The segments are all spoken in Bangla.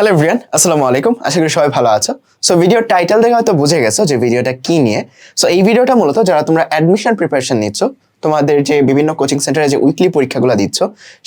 হ্যালো এভরিয়ান আসসালামু আলাইকুম আশা করি সবাই ভালো আছো। সো ভিডিও টাইটেল দেখে হয়তো বুঝে গেছো যে ভিডিওটা কি নিয়ে। সো এই ভিডিওটা মূলত যারা তোমরা অ্যাডমিশন প্রিপারেশন নিচ্ছ তোমাদের যে বিভিন্ন কোচিং সেন্টারে যে উইকলি পরীক্ষাগুলো দিচ্ছ,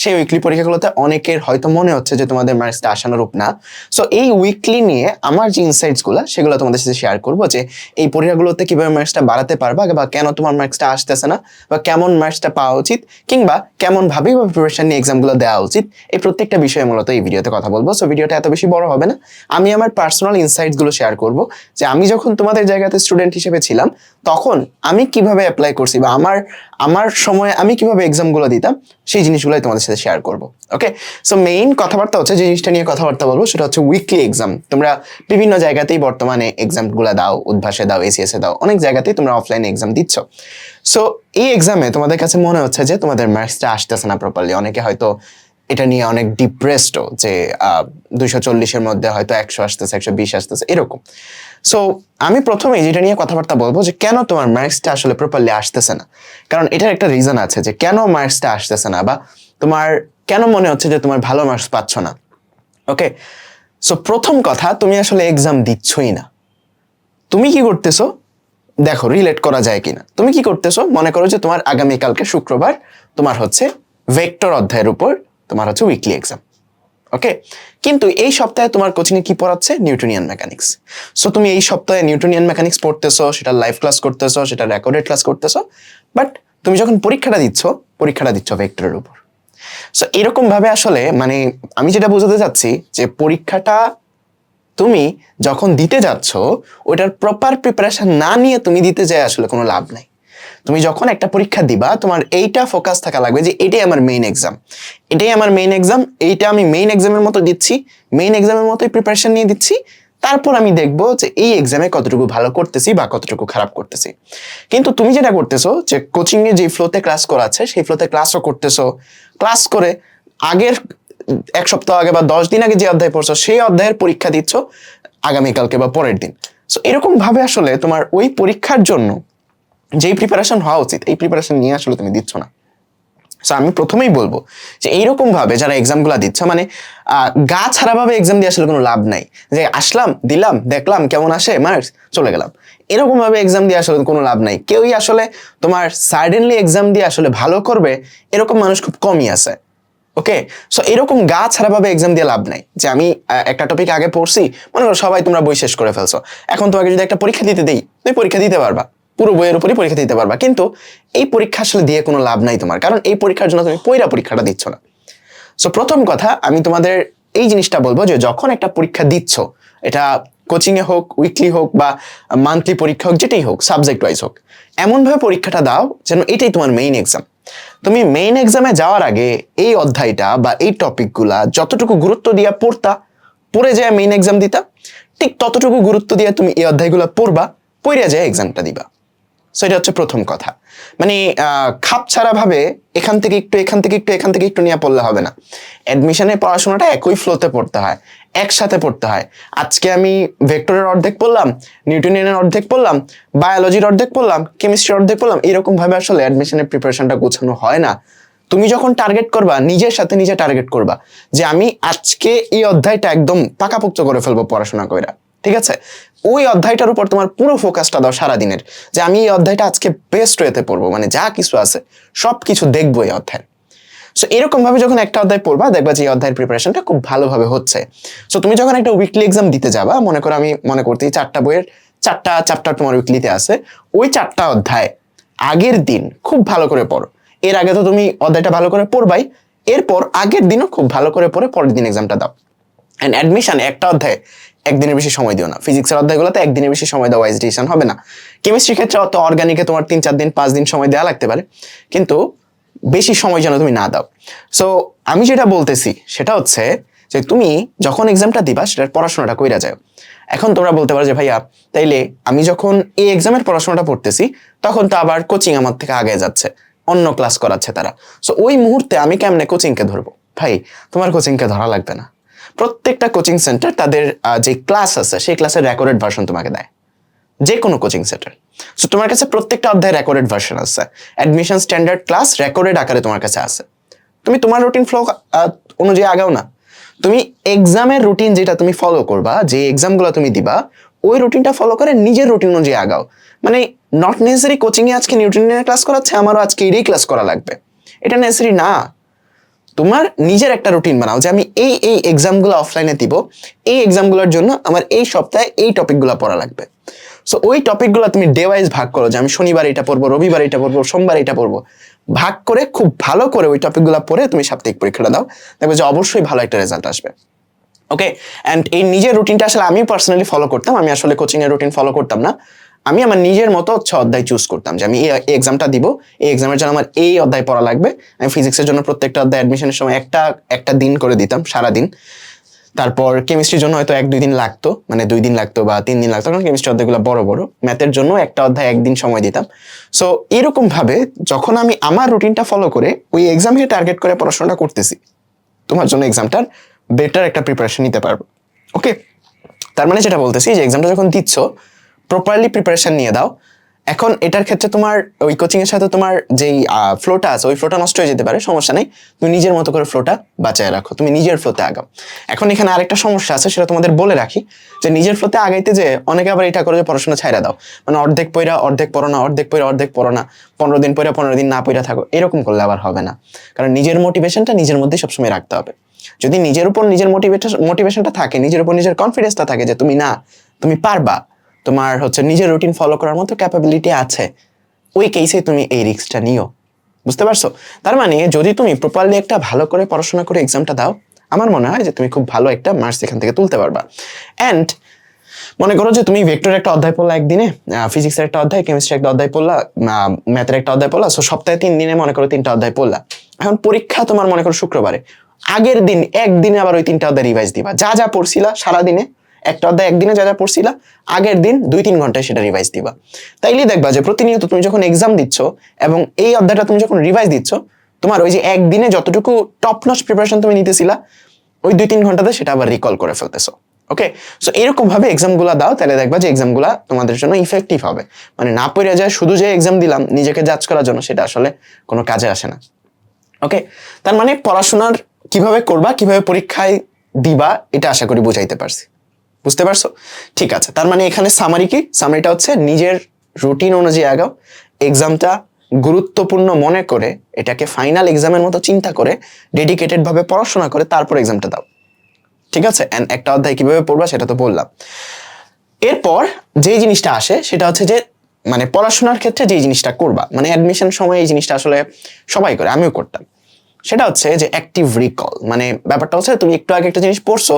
সেই উইকলি পরীক্ষাগুলোতে অনেকের হয়তো মনে হচ্ছে যে তোমাদের মার্কসটা আশানুরূপ না। সো এই উইকলি নিয়ে আমার যে ইনসাইটসগুলো সেগুলো তোমাদের সাথে শেয়ার করব যে এই পরীক্ষাগুলোতে কীভাবে মার্কসটা বাড়াতে পারবা বা কেন তোমার মার্কসটা আসতেছে না বা কেমন মার্কসটা পাওয়া উচিত কিংবা কেমন ভাবে বা প্রিপারেশন নিয়ে এক্সামগুলো দেওয়া উচিত, এই প্রত্যেকটা বিষয়ে মূলত এই ভিডিওতে কথা বলব। সো ভিডিওটা এত বেশি বড় হবে না। আমি আমার পার্সোনাল ইনসাইটসগুলো শেয়ার করব যে আমি যখন তোমাদের জায়গাতে স্টুডেন্ট হিসেবে ছিলাম, তখন আমি কীভাবে অ্যাপ্লাই করছি বা আমার আমার সময় আমি কীভাবে এক্সামগুলো দিতাম, সেই জিনিসগুলোই তোমাদের সাথে শেয়ার করব ওকে সো মেইন কথাবার্তা হচ্ছে যে জিনিসটা নিয়ে কথাবার্তা বলব, সেটা হচ্ছে উইকলি এক্সাম তোমরা বিভিন্ন জায়গাতেই বর্তমানে এক্সামগুলো দাও, উদ্ভাসে দাও এসিএসে দাও, অনেক জায়গাতেই তোমরা অফলাইনে এক্সাম দিচ্ছ। সো এই এক্সামে তোমাদের কাছে মনে হচ্ছে যে তোমাদের মার্কসটা আসতেছে না প্রপারলি অনেকে হয়তো এটা নিয়ে অনেক ডিপ্রেসডও যে দুইশো চল্লিশের মধ্যে হয়তো একশো আসতেছে, একশো বিশ আসতেছে, এরকম। সো আমি প্রথমে যেটা নিয়ে কথাবার্তা বলব যে, কেন তোমার মার্কসটা আসলে প্রপারলি আসতেছে না? কারণ এটার একটা রিজন আছে যে, কেন মার্কসটা আসতেছে না? বা তোমার, কেন মনে হচ্ছে যে, তোমার ভালো মার্কস পাচ্ছ না? ওকে সো প্রথম কথা, তুমি আসলে এক্সাম দিচ্ছই না। তুমি কি করতেছো? দেখো রিলেট করা যায় কিনা। তুমি কি করতেছো? মনে করো যে, তোমার আগামীকালকে শুক্রবার তোমার হচ্ছে ভেক্টর অধ্যায়ের উপর তোমার হচ্ছে উইকলি এক্সাম ওকে কিন্তু এই সপ্তাহে তোমার কোচিংয়ে কি পড়াচ্ছে? নিউটনিয়ান মেকানিক্স সো তুমি এই সপ্তাহে নিউটনিয়ান মেকানিক্স পড়তেছো, সেটা লাইভ ক্লাস করতেছো, সেটা রেকর্ডেড ক্লাস করতেছো বাট তুমি যখন পরীক্ষাটা দিচ্ছ পরীক্ষাটা দিচ্ছ ভেক্টরের উপর। সো এরকম ভাবে আসলে মানে আমি যেটা বোঝাতে চাচ্ছি, যে পরীক্ষাটা তুমি যখন দিতে যাচ্ছ ওইটার প্রপার প্রিপারেশন না নিয়ে তুমি দিতে যাই আসলে কোনো লাভ নাই। তুমি যখন একটা পরীক্ষা দিবা, তোমার এইটা ফোকাস থাকা লাগবে যে এটাই আমার মেইন এক্সাম এটাই আমার মেইন এক্সাম এইটা আমি মেইন এক্সামের মতো দিচ্ছি মেইন এক্সামের মতোই প্রিপারেশন নিয়ে দিচ্ছি। তারপর আমি দেখব যে এই এক্সামে কতটুকু ভালো করতেছি বা কতটুকু খারাপ করতেছি। কিন্তু তুমি যেটা করতেছো যে কোচিংয়ে যে ফ্লোতে ক্লাস করাচ্ছে সেই ফ্লোতে ক্লাসও করতেছো। ক্লাস করে আগের এক সপ্তাহ আগে বা দশ দিন আগে যে অধ্যায় পড়ছো, সেই অধ্যায়ের পরীক্ষা দিচ্ছ, আগামীকালকে বা পরের দিন। সো এরকম ভাবে আসলে তোমার ওই পরীক্ষার জন্য যেই প্রিপারেশন হওয়া উচিত, এই প্রিপারেশন নিয়ে আসলে তুমি দিচ্ছ না। সো আমি প্রথমেই বলব যে এইরকম ভাবে যারা এক্সামগুলো দিচ্ছ মানে গা ছাড়াভাবে এক্সাম দিয়ে আসলে কোনো লাভ নাই। যে আসলাম, দিলাম, দেখলাম, কেমন আসে মার্কস চলে গেলাম। এরকম ভাবে এক্সাম দিয়ে আসলে কোনো লাভ নাই। কেউই আসলে তোমার সাডেনলি এক্সাম দিয়ে আসলে ভালো করবে, এরকম মানুষ খুব কমই আছে। ওকে সো এরকম গা ছাড়াভাবে এক্সাম দিয়ে লাভ নাই। যে আমি একটা টপিক আগে পড়ছি, মনে করো সবাই তোমরা বই শেষ করে ফেলছো। এখন তোমাকে যদি একটা পরীক্ষা দিতে দেই, তুমি পরীক্ষা দিতে পারবা। পুরো বইয়ের উপরই পরীক্ষা দিতে পারবা। কিন্তু এই পরীক্ষা আসলে দিয়ে কোনো লাভ নাই তোমার, কারণ এই পরীক্ষার জন্য তুমি পয়রা পরীক্ষাটা দিচ্ছ না। সো প্রথম কথা, আমি তোমাদের এই জিনিসটা বলব যে যখন একটা পরীক্ষা দিচ্ছ, এটা কোচিংয়ে হোক উইকলি হোক বা মান্থলি পরীক্ষা হোক, যেটাই হোক সাবজেক্ট ওয়াইজ হোক, এমনভাবে পরীক্ষাটা দাও যেন এটাই তোমার মেইন এক্সাম তুমি মেইন এক্সামে যাওয়ার আগে এই অধ্যায়টা বা এই টপিকগুলা যতটুকু গুরুত্ব দিয়া পড়তা, পড়ে যায় মেইন এক্সাম দিতা, ঠিক ততটুকু গুরুত্ব দিয়ে তুমি এই অধ্যায়গুলো পড়বা পড়ে যায় এক্সামটা দিবা। সো এটা হচ্ছে প্রথম কথা। মানে খাপ ছাড়া ভাবে এখান থেকে একটু, এখান থেকে একটু, এখান থেকে একটু নিয়ে পড়লে হবে না। অ্যাডমিশনের পড়াশোনাটা একই ফ্লোতে পড়তে হয়, একসাথে পড়তে হয়। আজকে আমি ভেক্টরের অর্ধেক পড়লাম নিউটনিয়ানের অর্ধেক পড়লাম বায়োলজির অর্ধেক পড়লাম কেমিস্ট্রির অর্ধেক পড়লাম এরকম ভাবে আসলে অ্যাডমিশনের প্রিপারেশনটা গোছানো হয় না। তুমি যখন টার্গেট করবা, নিজের সাথে নিজে টার্গেট করবা যে আমি আজকে এই অধ্যায়টা একদম পাকাপোক্ত করে ফেলব পড়াশোনা কইরা। ঠিক আছে? ওই অধ্যায়টার উপর তোমার পুরো ফোকাসটা দাও সারাদিনের, যে আমি এই অধ্যায়টা আজকে বেস্ট ওয়েতে পড়ব মানে যা কিছু আছে সব কিছু দেখব এই অধ্যায়। সো এরকম ভাবে যখন একটা অধ্যায় পড়বা, দেখবা যে এই অধ্যায়ের প্রিপারেশনটা খুব ভালোভাবে হচ্ছে। সো তুমি যখন একটা উইকলি এক্সাম দিতে যাবা, মনে করো আমি মনে করতে চারটা বইয়ের, চারটা চ্যাপ্টার তোমার উইকলিতে আছে, ওই চারটা অধ্যায় আগের দিন খুব ভালো করে পড়ো। এর আগে তো তুমি অধ্যায়টা ভালো করে পড়বাই, এরপর আগের দিনও খুব ভালো করে পড়ে পরের দিন এক্সামটা দাও। অ্যান্ড অ্যাডমিশন একটা অধ্যায় একদিনের বেশি সময় দিও না। ফিজিক্সের অধ্যায়গুলোতে একদিনের বেশি সময় দেওয়া ওয়াইজ ডিসিশন হবে না। কেমিস্ট্রি ক্ষেত্রে অত অর্গানিকে তোমার তিন চার দিন, পাঁচ দিন সময় দেওয়া লাগতে পারে। কিন্তু বেশি সময় যেন তুমি না দাও। সো আমি যেটা বলতেছি, সেটা হচ্ছে যে তুমি যখন এক্সামটা দিবা, সেটার পড়াশোনাটা কইরা যায় এখন তোমরা বলতে পারো যে, ভাইয়া, তাইলে আমি যখন এই এক্সামের পড়াশোনাটা পড়তেছি, তখন তো আবার কোচিং আমার থেকে আগে যাচ্ছে। অন্য ক্লাস করাচ্ছে তারা। সো ওই মুহূর্তে আমি কেমনে কোচিংকে ধরবো? ভাই, তোমার কোচিংকে ধরা লাগবে না। প্রত্যেকটা কোচিং সেন্টার তাদের যে ক্লাস আছে, সেই ক্লাসের রেকর্ডেড ভার্সন তোমাকে দেয়। যে কোনো কোচিং সেন্টার সো তোমার কাছে প্রত্যেকটা অধ্যায় রেকর্ডেড ভার্সন আছে। অ্যাডমিশন স্ট্যান্ডার্ড ক্লাস রেকর্ডেড আকারে তোমার কাছে আছে। তুমি তোমার রুটিন ফ্লো অনুযায়ী আগাও না। তুমি এক্সামের রুটিন যেটা তুমি ফলো করবা, যে এক্সামগুলো তুমি দিবা, ওই রুটিনটা ফলো করে নিজের রুটিন অনুযায়ী আগাও। মানে নট নেসেসারি কোচিংয়ে আজকে নিউট্রিনের ক্লাস করাচ্ছে, আমারও আজকে এটাই ক্লাস করা লাগবে। এটা নেসেসারি না। তোমার নিজের একটা রুটিন বানাও যে আমি এই এই এক্সামগুলো অফলাইনে দিব, এই এক্সামগুলোর জন্য আমার এই সপ্তাহে এই টপিকগুলো পড়া লাগবে। সো ওই টপিকগুলো তুমি ডে ওয়াইজ ভাগ করো যে আমি শনিবার এটা পড়ব, রবিবার এটা পড়ব, সোমবার এটা পড়ব। ভাগ করে খুব ভালো করে ওই টপিকগুলো পড়ে তুমি সাপ্তাহিক পরীক্ষাটা দাও, দেখবে যে অবশ্যই ভালো একটা রেজাল্ট আসবে। ওকে অ্যান্ড এই নিজের রুটিনটা আসলে আমি পার্সোনালি ফলো করতাম, আমি আসলে কোচিংয়ের রুটিন ফলো করতাম না। আমি আমার নিজের মতো হচ্ছে অধ্যায় চুজ করতাম যে আমি এই এক্সামটা দিব, এই এক্সামের জন্য আমার এই অধ্যায় পড়া লাগবে। আমি ফিজিক্সের জন্য প্রত্যেকটা অধ্যায় অ্যাডমিশনের সময় একটা একটা দিন করে দিতাম সারা দিন তারপর কেমিস্ট্রির জন্য হয়তো এক, দুই দিন লাগতো মানে দুই দিন লাগতো বা তিন দিন লাগতো, কারণ কেমিস্ট্রি অধ্যায়গুলো বড় বড়। ম্যাথের জন্য একটা অধ্যায় একদিন সময় দিতাম। সো এরকম ভাবে যখন আমি আমার রুটিনটা ফলো করে ওই এক্সামকে টার্গেট করে পড়াশোনাটা করতেছি, তোমার জন্য এক্সামটার বেটার একটা প্রিপারেশন নিতে পারব। ওকে তার মানে যেটা বলতেছি যে এক্সামটা যখন দিচ্ছ প্রপারলি প্রিপারেশন নিয়ে দাও। এখন এটার ক্ষেত্রে তোমার ওই কোচিং এর সাথে তোমার যেই ফ্লোটা আছে, ওই ফ্লোটা নষ্ট হয়ে যেতে পারে, সমস্যা নেই। তুমি নিজের মতো করে ফ্লোটা বাঁচায় রাখো, তুমি নিজের ফ্লোতে আগাও। এখন এখানে আরেকটা সমস্যা আছে, সেটা তোমাদের বলে রাখি, যে নিজের ফ্লোতে আগাইতে যে অনেকে আবার এটা করে যে পড়াশোনা ছাইরা দাও। মানে অর্ধেক পয়রা অর্ধেক পড়ো না, অর্ধেক পয়রা অর্ধেক পড়ো না, পনেরো দিন পয়রা পনেরো দিন না পয়রা থাকো, এরকম করলে আবার হবে না। কারণ নিজের মোটিভেশনটা নিজের মধ্যেই সবসময় রাখতে হবে। যদি নিজের উপর নিজের মোটিভেশন মোটিভেশনটা থাকে, নিজের উপর নিজের কনফিডেন্সটা থাকে যে তুমি না, তুমি পারবা তোমার হচ্ছে নিজের রুটিন ফলো করার মতো ক্যাপাবিলিটি আছে। ওই কেসে তুমি এই রিক্সটা নিও। বুঝতে পারছ? তার মানে যদি তুমি প্রপারলি একটা ভালো করে পড়াশোনা করে এক্সামটা দাও, আমার মনে হয় যে তুমি খুব ভালো একটা মার্কস এখান থেকে তুলতে পারবা। অ্যান্ড মনে করো যে তুমি ভেক্টরের একটা অধ্যায় পড়লা একদিনে ফিজিক্সের একটা অধ্যায় কেমিস্ট্রি একটা অধ্যায় পড়লা ম্যাথের একটা অধ্যায় পড়লা সো সপ্তাহে তিন দিনে মনে করো তিনটা অধ্যায় পড়লা। এখন পরীক্ষা তোমার মনে করো শুক্রবারে। আগের দিন একদিনে আবার ওই তিনটা অধ্যায় রিভাইজ দিবা। যা যা পড়ছিলা সারাদিনে একটা অধ্যায় একদিনে যা যা পড়ছিলা, আগের দিন দুই তিন ঘন্টায় সেটা রিভাইজ দিবা। তাইলেই দেখবা যে প্রতিনিয়ত তুমি যখন এক্সাম দিচ্ছ এবং এই অধ্যায়টা তুমি যখন রিভাইজ দিচ্ছ, তোমার ওই যে একদিনে যতটুকু টপ নচ প্রিপারেশন তুমি নিতেছিলা, ওই দুই তিন ঘন্টাতে সেটা আবার রিকল করে ফেলতেছো। ওকে সো এরকম ভাবে এক্সামগুলো দাও, তাহলে দেখবা যে এক্সামগুলো তোমাদের জন্য ইফেক্টিভ হবে। মানে না পড়ে যায়, শুধু যে এক্সাম দিলাম, নিজেকে জাজ করার জন্য সেটা আসলে কোনো কাজে আসে না। ওকে তার মানে পড়াশোনার কীভাবে করবা, কীভাবে পরীক্ষায় দিবা, এটা আশা করি বুঝাইতে পারছি। বুঝতে পারছ? ঠিক আছে, তার মানে এখানে সামারি কি? সামারিটা হচ্ছে নিজের রুটিন অনুযায়ী আগাও। এক্সামটা গুরুত্বপূর্ণ মনে করে, এটাকে ফাইনাল এক্সামের মতো চিন্তা করে ডেডিকেটেড ভাবে পড়াশোনা করে, তারপর এক্সামটা দাও। ঠিক আছে? একটা অধ্যায় কীভাবে পড়বা সেটা তো বললাম। এরপর যে জিনিসটা আসে, সেটা হচ্ছে যে মানে পড়াশোনার ক্ষেত্রে যে জিনিসটা করবা মানে অ্যাডমিশন সময় এই জিনিসটা আসলে সবাই করে, আমিও করতাম। সেটা হচ্ছে যে অ্যাক্টিভ রিকল মানে ব্যাপারটা হচ্ছে তুমি একটু আগে একটা জিনিস পড়ছো,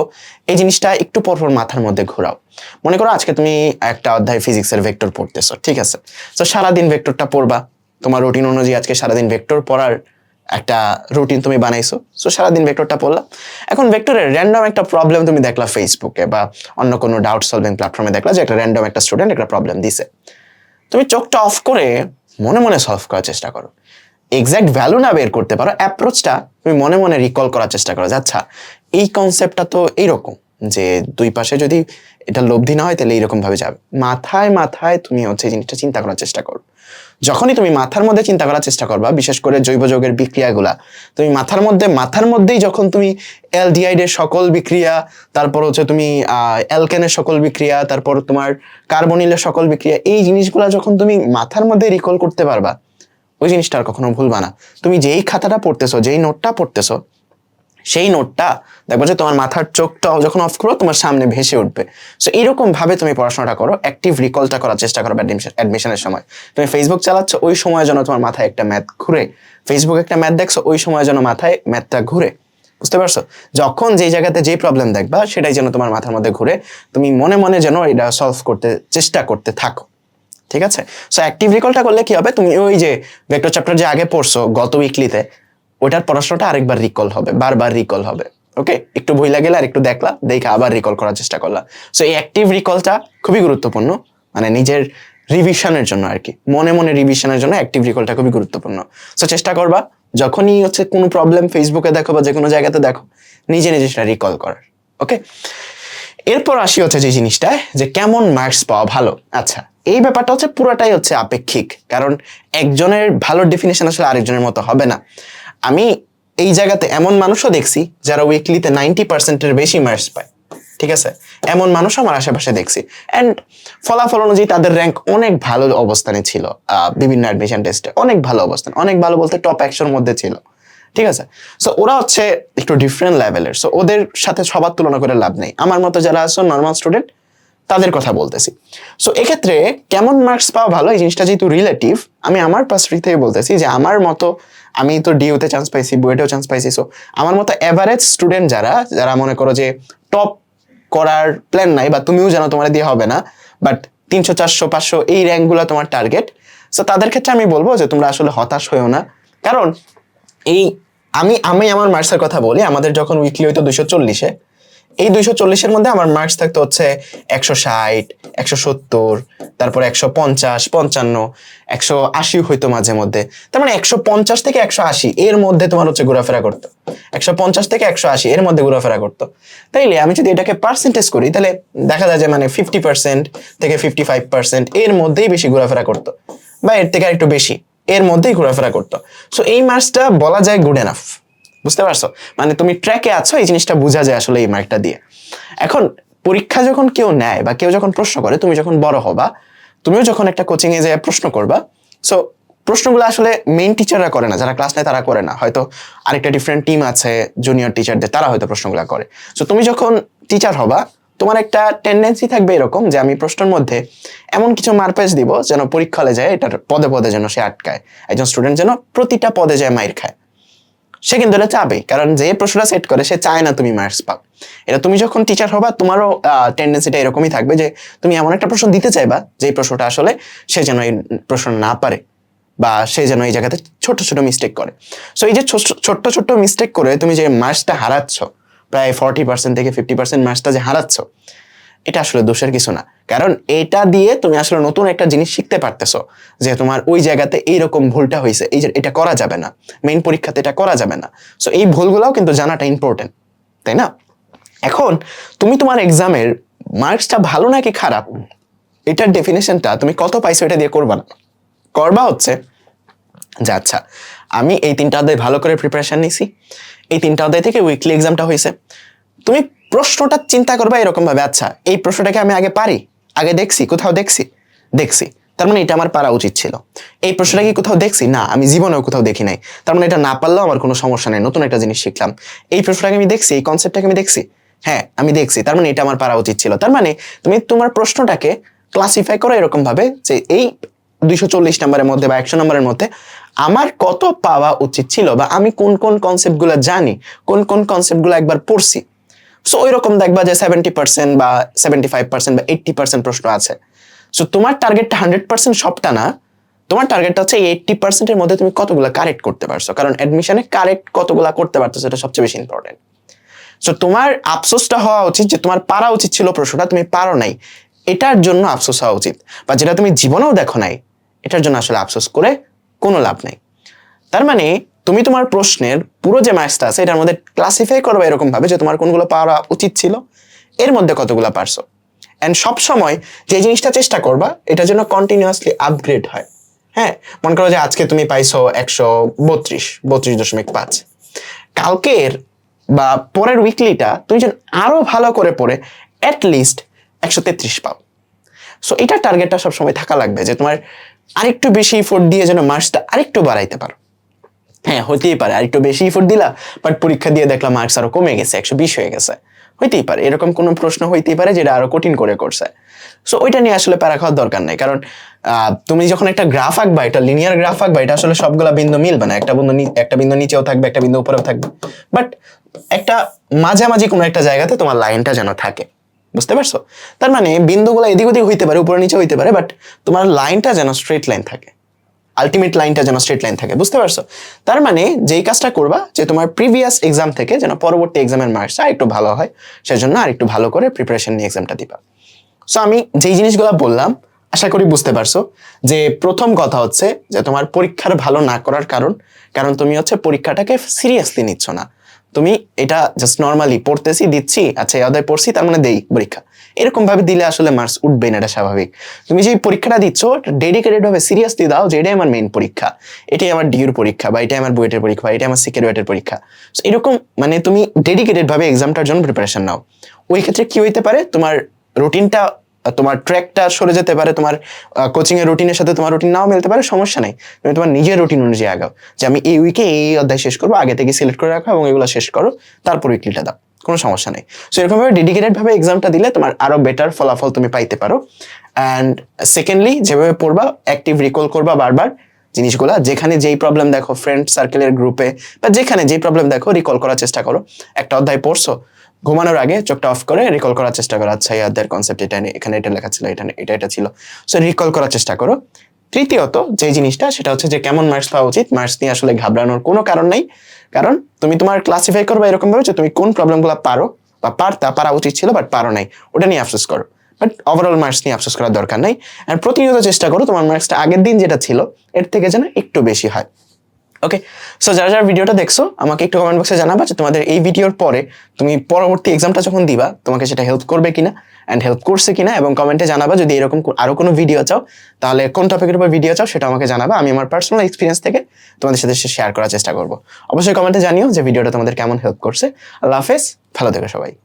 এই জিনিসটা একটু পরপর মাথার মধ্যে ঘোরাও। মনে করো আজকে তুমি একটা অধ্যায় ফিজিক্সের ভেক্টর পড়তেছো, ঠিক আছে? তো সারাদিন ভেক্টরটা পড়বা, তোমার রুটিন অনুযায়ী আজকে সারাদিন ভেক্টর পড়ার একটা রুটিন তুমি বানাইছো সো সারাদিন ভেক্টরটা পড়লা। এখন ভেক্টরের র্যান্ডম একটা প্রবলেম তুমি দেখলা ফেসবুকে বা অন্য কোনো ডাউট সলভিং প্ল্যাটফর্মে দেখলা যে একটা র্যান্ডম একটা স্টুডেন্ট একটা প্রবলেম দিছে। তুমি চোখটা অফ করে মনে মনে সলভ করার চেষ্টা করো। এক্সাক্ট ভ্যালু না বের করতে পারো অ্যাপ্রোচটা তুমি মনে মনে রিকল করার চেষ্টা করো আচ্ছা এই কনসেপ্টটা তো এইরকম যে দুই পাশে যদি এটা লব্ধি না হয় তাহলে এইরকম ভাবে যাবে। মাথায় মাথায় তুমি হচ্ছে জিনিসটা চিন্তা করার চেষ্টা করো। যখনই তুমি মাথার মধ্যে চিন্তা করার চেষ্টা করবা, বিশেষ করে জৈব যৌগের বিক্রিয়াগুলা, তুমি মাথার মধ্যে, মাথার মধ্যেই যখন তুমি অ্যালডিহাইডের সকল বিক্রিয়া, তারপর হচ্ছে তুমি অ্যালকেনের সকল বিক্রিয়া, তারপর তোমার কার্বনিলের সকল বিক্রিয়া, এই জিনিসগুলা যখন তুমি মাথার মধ্যে রিকল করতে পারবা ওই জিনিসটা আর কখনো ভুলবা না। তুমি যেই খাতাটা পড়তেছো, যেই নোটটা পড়তেছো, সেই নোটটা দেখব যে তোমার মাথার চোখটা যখন অফ করো, তোমার সামনে ভেসে উঠবে। সো এরকম ভাবে তুমি পড়াশোনাটা করো অ্যাক্টিভ রিকলটা করার চেষ্টা করো অ্যাডমিশনের সময়। তুমি ফেসবুক চালাচ্ছ, ওই সময় যেন তোমার মাথায় একটা ম্যাথ ঘুরে। ফেসবুক একটা ম্যাথ দেখছ, ওই সময় যেন মাথায় ম্যাথটা ঘুরে। বুঝতে পারছ? যখন যেই জায়গাতে যেই প্রবলেম দেখবা, সেটাই যেন তোমার মাথার মধ্যে ঘুরে। তুমি মনে মনে যেন এটা সলভ করতে, চেষ্টা করতে থাকো। ঠিক আছে? সো অ্যাক্টিভ রিকলটা করলে কি হবে? তুমি ওই যে ভেক্টর চ্যাপ্টার যে আগে পড়ছো, গত উইকলিতে ওটার পড়াশোনাটা আরেকবার রিকল হবে, বারবার রিকল হবে ওকে একটু ভয় লাগলে আর একটু দেখলা, দেখে আবার রিকল করার চেষ্টা করলা। সো এই অ্যাক্টিভ রিকলটা খুবই গুরুত্বপূর্ণ মানে নিজের রিভিশনের জন্য আর কি। মনে মনে রিভিশনের জন্য অ্যাক্টিভ রিকলটা খুবই গুরুত্বপূর্ণ। সো চেষ্টা করবা, যখনই হচ্ছে কোনো প্রবলেম ফেসবুকে দেখো বা যে কোনো জায়গাতে দেখো, নিজে নিজে সেটা রিকল করার ওকে এরপর আসি হচ্ছে যে জিনিসটা যে কেমন মার্কস পাওয়া ভালো। আচ্ছা এই ব্যাপারটা হচ্ছে পুরোটাই হচ্ছে আপেক্ষিক। কারণ একজনের ভালো ডেফিনেশন আসলে আরেকজনের মতো হবে না। আমি এই জায়গাতে এমন মানুষও দেখছি যারা উইকলিতে নাইনটি পার্সেন্টের বেশি মার্কস পায়। ঠিক আছে? এমন মানুষ আমার আশেপাশে দেখছি। অ্যান্ড ফলাফল অনুযায়ী তাদের র্যাঙ্ক অনেক ভালো অবস্থানে ছিল। বিভিন্ন অ্যাডমিশন টেস্টে অনেক ভালো অবস্থান। অনেক ভালো বলতে টপ একশোর মধ্যে ছিল। ঠিক আছে? সো ওরা হচ্ছে একটু ডিফারেন্ট লেভেলের সো ওদের সাথে সবার তুলনা করে লাভ নেই। আমার মতো যারা আছে নর্মাল স্টুডেন্ট তাদের কথা বলতেছি। সো এক্ষেত্রে কেমন মার্কস পাওয়া ভালো? এই জিনিসটা যেহেতু রিলেটিভ আমি আমার পার্সপেক্টিভ থেকে বলতেছি যে আমার মতো আমি তো ডিউতে চান্স পাইছি বুয়েটেও চান্স পাইছি সো আমার মতো অ্যাভারেজ স্টুডেন্ট যারা যারা মনে করো যে টপ করার প্ল্যান নাই বা তুমিও জানো তোমার দিয়ে হবে না বাট তিনশো, চারশো, পাঁচশো এই র্যাঙ্কগুলো তোমার টার্গেট সো তাদের ক্ষেত্রে আমি বলব যে তোমরা আসলে হতাশ হয়েও না। কারণ এই আমি আমি আমার মার্কসের কথা বলি, আমাদের যখন উইকলি হইতো দুশো চল্লিশে এই দুইশো চল্লিশের মধ্যে আমার মার্কস থাকতো হচ্ছে একশো ষাট, একশো সত্তর, তারপর একশো পঞ্চাশ, পঞ্চান্ন, একশো আশি হইতো মাঝে মধ্যে। তার মানে একশো পঞ্চাশ থেকে একশো আশি এর মধ্যে তোমার হচ্ছে ঘোরাফেরা করতো। একশো পঞ্চাশ থেকে একশো আশি এর মধ্যে ঘোরাফেরা করতো। তাইলে আমি যদি এটাকে পার্সেন্টেজ করি, তাহলে দেখা যায় যে মানে ফিফটি পার্সেন্ট থেকে ফিফটি ফাইভ পার্সেন্ট এর মধ্যেই বেশি ঘোরাফেরা করতো বা এর থেকে আর একটু বেশি এর মধ্যেই ঘোরাফেরা করতো। সো এই মার্কসটা বলা যায় গুড এনাফ বুঝতে পারছ? মানে তুমি ট্র্যাকে আছো, এই জিনিসটা বোঝা যায় আসলে এই মার্কটা দিয়ে। এখন পরীক্ষা যখন কেউ নেয় বা কেউ যখন প্রশ্ন করে, তুমি যখন বড় হবা, তুমিও যখন একটা কোচিং এ যেয়ে প্রশ্ন করবা সো প্রশ্নগুলো আসলে মেইন টিচাররা করে না, যারা ক্লাস নেয় তারা করে না। হয়তো আরেকটা ডিফারেন্ট টিম আছে জুনিয়র টিচারদের তারা হয়তো প্রশ্নগুলো করে। সো তুমি যখন টিচার হবা, তোমার একটা টেন্ডেন্সি থাকবে এরকম যে আমি প্রশ্নের মধ্যে এমন কিছু মারপেজ দিব যেন পরীক্ষা হলে যায় এটার পদে পদে যেন সে আটকায়। একজন স্টুডেন্ট যেন প্রতিটা পদে যায় মাইর খায়। সে কিন্তু এটা চাবে। কারণ যে প্রশ্নটা সেট করে, সে চায় না তুমি মার্কস পাও এটা তুমি যখন টিচার হবা, তোমারও টেন্ডেন্সিটা এরকমই থাকবে যে, তুমি এমন একটা প্রশ্ন দিতে চাইবা যে প্রশ্নটা আসলে সে যেন এই প্রশ্ন না পারে বা সে যেন এই জায়গাতে ছোট ছোট মিস্টেক করে। সো এই যে ছোট- ছোট্ট ছোট্ট মিস্টেক করে তুমি যে মার্কসটা হারাচ্ছ, প্রায় ফর্টি পার্সেন্ট থেকে ফিফটি পার্সেন্ট মার্কসটা যে হারাচ্ছ এটা আসলে দোষের কিছু না। কারণ এটা দিয়ে তুমি আসলে নতুন একটা জিনিস শিখতে পারতেছো যে তোমার ওই জায়গাতে এইরকম ভুলটা হয়েছে, এই যে এটা করা যাবে না। মেইন পরীক্ষাতে এটা করা যাবে না। সো এই ভুলগুলোও কিন্তু জানাটা ইম্পর্টেন্ট তাই না? এখন তুমি তোমার এক্সামের মার্কসটা ভালো নাকি খারাপ? এটার ডেফিনেশনটা তুমি কত পাইছো এটা দিয়ে করবা না। করবা হচ্ছে যে আচ্ছা আমি এই তিনটা অধ্যায় ভালো করে প্রিপারেশন নিছি এই তিনটা অধ্যায় থেকে উইকলি এক্সামটা হয়েছে। তুমি প্রশ্নটা চিন্তা করবা এরকম ভাবে আচ্ছা এই প্রশ্নটাকে আমি আগে পারি? আগে দেখছি, কোথাও দেখছি? দেখছি। তার মানে এটা আমার পারা উচিত ছিল। এই প্রশ্নটা কি কোথাও দেখছি? না, আমি জীবনেও কোথাও দেখি নাই। তার মানে এটা না পারলেও আমার কোনো সমস্যা নেই, নতুন একটা জিনিস শিখলাম। এই প্রশ্নটাকে আমি দেখছি, এই কনসেপ্টটাকে আমি দেখছি? হ্যাঁ আমি দেখছি। তার মানে এটা আমার পারা উচিত ছিল। তার মানে তুমি তোমার প্রশ্নটাকে ক্লাসিফাই করো এরকম ভাবে যে এই দুইশো চল্লিশ নাম্বারের মধ্যে বা একশো নাম্বারের মধ্যে আমার কত পাওয়া উচিত ছিল বা আমি কোন কোন কনসেপ্টগুলো জানি, কোন কোন কনসেপ্টগুলো একবার পড়ছি। সো ওই রকম দেখবা যে সেভেন্টি পার্সেন্ট বা সেভেন্টি ফাইভ পার্সেন্ট বা এইট্টি পার্সেন্ট প্রশ্ন আছে। সো তোমার টার্গেটটা হান্ড্রেড পার্সেন্ট সবটা না, তোমার টার্গেটটা হচ্ছে এইট্টি পার্সেন্টের মধ্যে তুমি কতগুলো কারেক্ট করতে পারছ। কারণ অ্যাডমিশনে কারেক্ট কতগুলো করতে পারতো সেটা সবচেয়ে বেশি ইম্পর্টেন্ট সো তোমার আফসোসটা হওয়া উচিত যে তোমার পারা উচিত ছিল প্রশ্নটা, তুমি পারো নাই। এটার জন্য আফসোস হওয়া উচিত। বা যেটা তুমি জীবনেও দেখো নাই, এটার জন্য আসলে আফসোস করে কোনো লাভ নাই। তার মানে তুমি তোমার প্রশ্নের পুরো যে ম্যাথসটা আছে, এটার মধ্যে ক্লাসিফাই করবে এরকম ভাবে যে তোমার কোনগুলো পাওয়া উচিত ছিল। এর মধ্যে কতগুলো পারছ? অ্যান্ড সব সময় যে জিনিসটা চেষ্টা করবা এটার জন্য কন্টিনিউয়াসলি আপগ্রেড হয়। হ্যাঁ? মনে করো যে আজকে তুমি পাইছো একশো বত্রিশ বত্রিশ দশমিক পাঁচ। কালকের বা পরের উইকলিটা তুমি যেন আরও ভালো করে পড়ে অ্যাট লিস্ট একশো তেত্রিশ পাও। সো এটা টার্গেটটা সবসময় থাকা লাগবে যে তোমার আরেকটু বেশি ইফোর্ট দিয়ে যেন মার্কসটা আরেকটু বাড়াইতে পারো। হ্যাঁ হতেই পারে। আরেকটু বেশি ইফোর্ট দিলা বাট পরীক্ষা দিয়ে দেখলাম মার্কস আরও কমে গেছে, একশো বিশ হয়ে গেছে। হইতেই পারে। এরকম কোনো প্রশ্ন হইতেই পারে যেটা আরও কঠিন করে করছে। সো ওইটা নিয়ে আসলে প্যারা খাওয়ার দরকার নেই। কারণ তুমি যখন একটা গ্রাফ আঁকবা এটা লিনিয়ার গ্রাফ আঁকবা, এটা আসলে সবগুলা বিন্দু মিলবে না। একটা বিন্দু একটা বিন্দু নিচেও থাকবে, একটা বিন্দু উপরেও থাকবে। বাট একটা মাঝামাঝি কোনো একটা জায়গাতে তোমার লাইনটা যেন থাকে। বুঝতে পারছ? তার মানে বিন্দুগুলো এদিক ওদিক হইতে পারে, উপরে নিচে হইতে পারে বাট তোমার লাইনটা যেন স্ট্রেট লাইন থাকে। আলটিমেট লাইনটা যেন স্ট্রেট লাইন থাকে, বুঝতে পারছ? তার মানে যেই কাজটা করবা, যে তোমার প্রিভিয়াস এক্সাম থেকে যেন পরবর্তী এক্সামের মার্কসটা একটু ভালো হয়, সেজন্য আর একটু ভালো করে প্রিপারেশন নিয়ে এক্সামটা দিবা। সো আমি যেই জিনিসগুলো বললাম, আশা করি বুঝতে পারছ, যে প্রথম কথা হচ্ছে যে তোমার পরীক্ষার ভালো না করার কারণ কারণ তুমি হচ্ছে পরীক্ষাটাকে সিরিয়াসলি নিচ্ছ না। তুমি এটা জাস্ট নর্মালি পড়তেছি, দিচ্ছি আচ্ছা এই অধ্যায় পড়ছি, তার মানে দেই পরীক্ষা। এরকম ভাবে দিলে আসলে মার্কস উঠবে না, এটা স্বাভাবিক। তুমি যে পরীক্ষাটা দিচ্ছ ডেডিকেটেড ভাবে সিরিয়াসলি দাও যে এটাই আমার মেইন পরীক্ষা। এটাই আমার ডিউর পরীক্ষা, বা এটাই আমার বুয়েটের পরীক্ষা, বা এটাই আমার সিকিউরিটির পরীক্ষা। এরকম মানে তুমি ডেডিকেটেড ভাবে এক্সামটার জন্য প্রিপারেশন নাও। ওই ক্ষেত্রে কি হইতে পারে? তোমার রুটিনটা তোমার ট্র্যাকটা সরে যেতে পারে, তোমার কোচিং এর রুটিনের সাথে তোমার রুটিন নাও মিলতে পারে, সমস্যা নেই। তুমি তোমার নিজের রুটিন অনুযায়ী আগাও। যে আমি এই উইকে এই অধ্যায় শেষ করব, আগে থেকে সিলেক্ট করে রাখো এবং এগুলো শেষ করো, তারপর উইকলিটা দাও। কোনো সমস্যা নেই। সো এরকম ভাবে ডেডিকেটেড ভাবে এক্সামটা দিলে তোমার আরও বেটার ফলাফল তুমি পাইতে পারো। অ্যান্ড সেকেন্ডলি যেভাবে পড়বা অ্যাক্টিভ রিকল করবা বারবার জিনিসগুলা। যেখানে যেই প্রবলেম দেখো ফ্রেন্ড সার্কেলের গ্রুপে বা যেখানে যেই প্রবলেম দেখো রিকল করার চেষ্টা করো। একটা অধ্যায় পড়ছো ঘুমানোর আগে চোখটা অফ করে রিকল করার চেষ্টা করো। আচ্ছা অধ্যায়ের কনসেপ্ট এটা এখানে এটা লেখা ছিল, এটা এটা এটা ছিল। সো রিকল করার চেষ্টা করো। তৃতীয়ত যে জিনিসটা, সেটা হচ্ছে যে কেমন মার্কস পাওয়া উচিত। মার্কস নিয়ে আসলে ঘাবড়ানোর কোনো কারণ নেই। কারণ তুমি তোমার ক্লাসিফাই করবে এরকম ভাবে যে তুমি কোন প্রবলেমগুলো পারো, বা পারতা, পারা উচিত ছিল বাট পারো নাই। ওটা নিয়ে আফসোস করো। বাট ওভারঅল মার্কস নিয়ে আফসোস করার দরকার নাই। আর প্রতিনিয়ত চেষ্টা করো, তোমার মার্কসটা আগের দিন যেটা ছিল, এর থেকে যেন একটু বেশি হয়। ওকে সো যারা যারা ভিডিওটা দেখছ, আমাকে একটু কমেন্ট বক্সে জানাবা যে তোমাদের এই ভিডিওর পরে তুমি পরবর্তী এক্সামটা যখন দিবা, তোমাকে সেটা হেল্প করবে কিনা অ্যান্ড হেল্প করছে কিনা এবং কমেন্টে জানাবা যদি এরকম কো- আরও কোনো ভিডিও চাও, তাহলে কোন টপিকের উপর ভিডিও চাও সেটা আমাকে জানাবা, আমি আমার পার্সোনাল এক্সপিরিয়েন্স থেকে তোমাদের সাথে শেয়ার করার চেষ্টা করব। অবশ্যই কমেন্টে জানিও যে ভিডিওটা তোমাদের কেমন হেল্প করছে। আল্লাহ হাফেজ, ভালো থেকো সবাই।